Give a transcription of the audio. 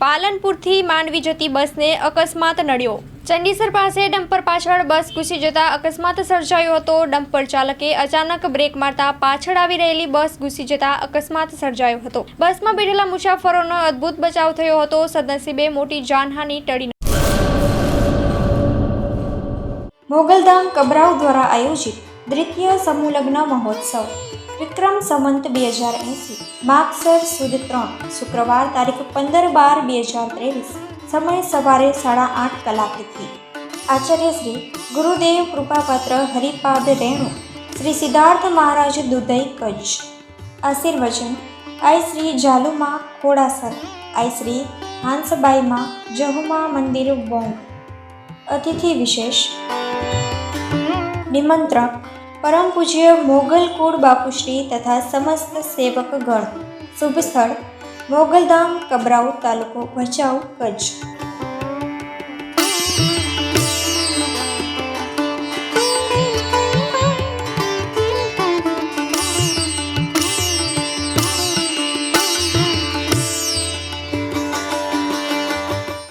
પાલનપુરથી માંડવી જતી બસને અકસ્માત નડ્યો. ચંડીસર પાસે ડમ્પર પાછળ બસ ઘૂસી જતા અકસ્માત સર્જાયો હતો. ડમ્પર ચાલકે અચાનક બ્રેક મારતા પાછળ આવી રહેલી બસ ઘૂસી જતા અકસ્માત સર્જાયો હતો. બસમાં બેઠેલા મુસાફરોનો અદ્ભુત બચાવ થયો હતો. સદનસીબે મોટી જાનહાની ટળી મોગલધામ કબરાવ દ્વારા આયોજિત દ્વિતીય સમૂહ લગ્ન મહોત્સવ. વિક્રમ સંવંત બે હજાર એંસી, માગસર સુદ ત્રણ, શુક્રવાર તારીખ પંદર બાર બે હજાર ત્રેવીસ, સમય સવારે સાડા આઠ કલાકેથી આચાર્ય શ્રી ગુરુદેવ કૃપાપાત્ર હરિપાદ રેણુ, શ્રી સિદ્ધાર્થ મહારાજ દુધઈ કચ્છ. આશીર્વચન, આઈ શ્રી જાલુમા ખોડાસર, આઈ શ્રી હાંસબાઈમાં જહુમા મંદિર બોંગ. અતિથિ વિશેષ, નિમંત્રક પરમ પૂજ્ય મોગલ કુળ બાપુશ્રી તથા સમસ્ત સેવકગણ શુભ સ્થળ, મોગલધામ, કબરાઉ તાલુકો ભચાઉ, કચ્છ.